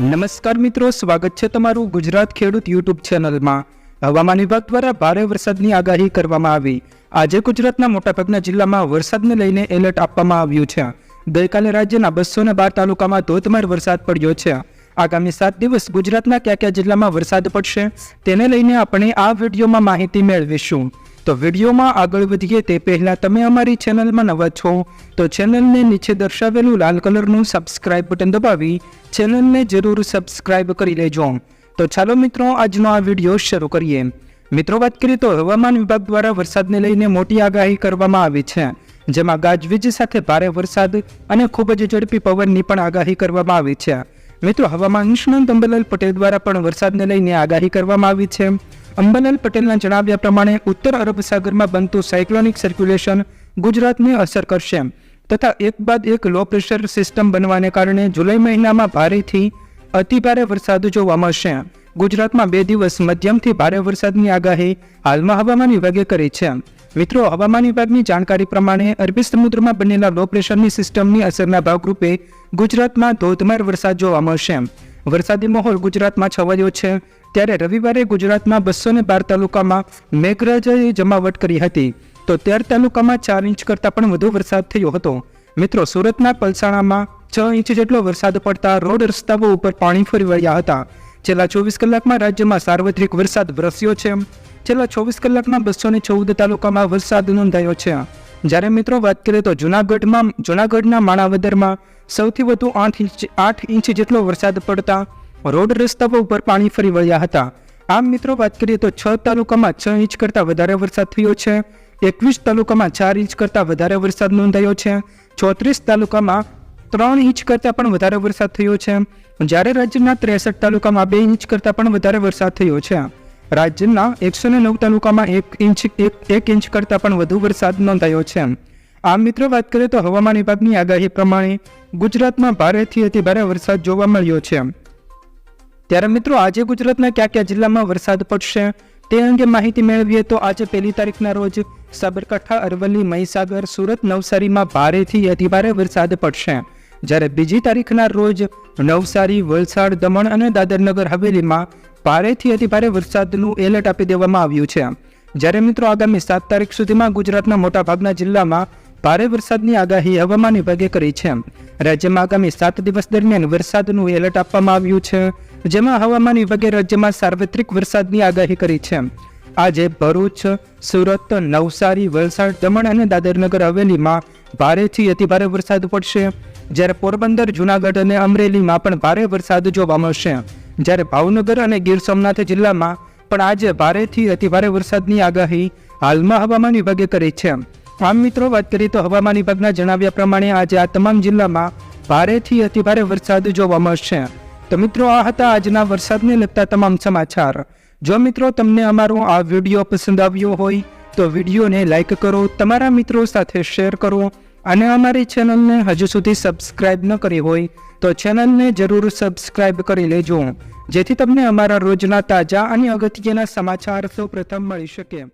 નમસ્કાર મિત્રો, સ્વાગત છે તમારું ગુજરાત ખેડૂત યુટ્યુબ ચેનલમાં. હવામાન વિભાગ દ્વારા ભારે વરસાદની આગાહી કરવામાં આવી. આજે ગુજરાતના મોટાભાગના જિલ્લામાં વરસાદને લઈને એલર્ટ આપવામાં આવ્યું છે. ગઈકાલે રાજ્યના બસો બાર તાલુકામાં ધોધમાર વરસાદ પડ્યો છે. આગામી સાત દિવસ ગુજરાતના કયા કયા જિલ્લામાં વરસાદ પડશે તેને લઈને આપણે આ વિડીયોમાં માહિતી મેળવીશું. તો વિડીયોમાં આગળ વધીએ તે પહેલાં તમે અમારી ચેનલમાં નવા છો, તો ચેનલને નીચે દર્શાવેલું લાલ કલરનું સબસ્ક્રાઇબ બટન દબાવી ચેનલને જરૂર સબસ્ક્રાઇબ કરી લેજો. તો ચાલો મિત્રો આજનો આ વીડિયો શરૂ કરીએ. મિત્રો વાત કરીએ તો હવામાન વિભાગ દ્વારા વરસાદને લઈને મોટી આગાહી કરવામાં આવી છે, જેમાં ગાજવીજ સાથે ભારે વરસાદ અને ખૂબ જ ઝડપી પવનની પણ આગાહી કરવામાં આવી છે. મિત્રો, હવામાન નિષ્ણાંત અંબલાલ પટેલ દ્વારા પણ વરસાદને લઈને આગાહી કરવામાં આવી છે. અંબાલાલ પટેલના જણાવ્યા પ્રમાણે, ઉત્તર અરબ સાગરમાં બનતું સાયક્લોનિક સર્ક્યુલેશન ગુજરાતને અસર કરશે. તથા એક બાદ એક લો પ્રેશર સિસ્ટમ બનવાને કારણે જુલાઈ મહિનામાં ભારેથી અતિભારે વરસાદ જોવા મળશે. ગુજરાતમાં બે દિવસ મધ્યમથી ભારે વરસાદની આગાહી હાલમાં હવામાન વિભાગે કરી છે. મિત્રો, હવામાન વિભાગની જાણકારી પ્રમાણે અરબી સમુદ્રમાં બનેલા લો પ્રેશરની સિસ્ટમની અસરના ભાગરૂપે ગુજરાતમાં ધોધમાર વરસાદ જોવા મળશે. વરસાદી માહોલ ગુજરાતમાં છવાયો છે. ત્યારે રવિવારે ગુજરાતમાં બસો ને બાર તાલુકામાં મેઘરાજાએ જમાવટ કરી હતી. તો તેર તાલુકામાં ચાર ઇંચ કરતાં પણ વધુ વરસાદ થયો હતો. મિત્રો, સુરતના પલસાણામાં છ ઇંચ જેટલો વરસાદ પડતા રોડ રસ્તાઓ ઉપર પાણી ફરી વળ્યા હતા. છેલ્લા ચોવીસ કલાકમાં રાજ્યમાં સાર્વત્રિક વરસાદ વરસ્યો છે. છેલ્લા ચોવીસ કલાકમાં બસો ને ચૌદ તાલુકામાં વરસાદ નોંધાયો છે. જ્યારે મિત્રો વાત કરીએ તો જુનાગઢમાં, જુનાગઢના માણાવદરમાં સૌથી વધુ આઠ ઇંચ આઠ ઇંચ જેટલો વરસાદ પડતા રોડ રસ્તાઓ ઉપર પાણી ફરી વળ્યા હતા. આમ મિત્રો વાત કરીએ તો છ તાલુકામાં છ ઇંચ કરતાં વધારે વરસાદ થયો છે. એકવીસ તાલુકામાં ચાર ઇંચ કરતાં વધારે વરસાદ નોંધાયો છે. ચોત્રીસ તાલુકામાં ત્રણ ઇંચ કરતાં પણ વધારે વરસાદ થયો છે. જ્યારે રાજ્યના ત્રેસઠ તાલુકામાં બે ઇંચ કરતાં પણ વધારે વરસાદ થયો છે. રાજ્યના એકસો નવ તાલુકામાં એક ઇંચ એક ઇંચ કરતાં પણ વધુ વરસાદ નોંધાયો છે. આમ મિત્રો, વાત કરીએ તો હવામાન વિભાગની આગાહી પ્રમાણે ગુજરાતમાં ભારેથી અતિભારે વરસાદ જોવા મળ્યો છે. ત્યારે મિત્રો, આજે ગુજરાતના કયા કયા જિલ્લામાં વરસાદ પડશે તે અંગે માહિતી મેળવીએ તો આજે પહેલી તારીખના રોજ સાબરકાંઠા, અરવલ્લી, મહીસાગર, સુરત, નવસારીમાં ભારેથી અતિભારે વરસાદ પડશે. જ્યારે બીજી તારીખના રોજ નવસારી, વલસાડ, દમણ અને દાદરનગર હવેલીમાં ભારેથી અતિભારે વરસાદનું એલર્ટ આપી દેવામાં આવ્યું છે. જ્યારે મિત્રો આગામી સાત તારીખ સુધીમાં ગુજરાતના મોટાભાગના જિલ્લામાં ભારે વરસાદની આગાહી હવામાન વિભાગે કરી છે. રાજ્યમાં આગામી સાત દિવસ દરમિયાન વરસાદનું એલર્ટ આપવામાં આવ્યું છે, જેમાં હવામાન વિભાગે રાજ્યમાં સાર્વત્રિક વરસાદની આગાહી કરી છે. આજે ભરૂચ, સુરત, નવસારી, વલસાડ, દમણ અને દાદરનગર હવેલીમાં ભારેથી અતિભારે વરસાદ પડશે. જ્યારે પોરબંદર, જૂનાગઢ અને અમરેલીમાં પણ ભારે વરસાદ જોવા મળશે. જ્યારે ભાવનગર અને ગીર સોમનાથ જિલ્લામાં પણ આજે ભારેથી અતિભારે વરસાદની આગાહી હાલમાં હવામાન વિભાગે કરી છે. આમ મિત્રો, વાત કરીએ તો હવામાન વિભાગના જણાવ્યા પ્રમાણે આજે આ તમામ જિલ્લામાં ભારેથી અતિભારે વરસાદ જોવા મળશે. તો મિત્રો, આ હતા આજના વરસાદને લગતા તમામ સમાચાર. જો મિત્રો તમને અમારો આ વીડિયો પસંદ આવ્યો હોય, તો વિડીયોને લાઇક કરો, તમારા મિત્રો સાથે શેર કરો અને અમારી ચેનલને હજુ સુધી સબસ્ક્રાઇબ ન કરી હોય તો ચેનલને જરૂર સબસ્ક્રાઇબ કરી લેજો. જેથી તમને અમારા રોજના તાજા અને અગત્યના સમાચાર સૌ પ્રથમ મળી શકે.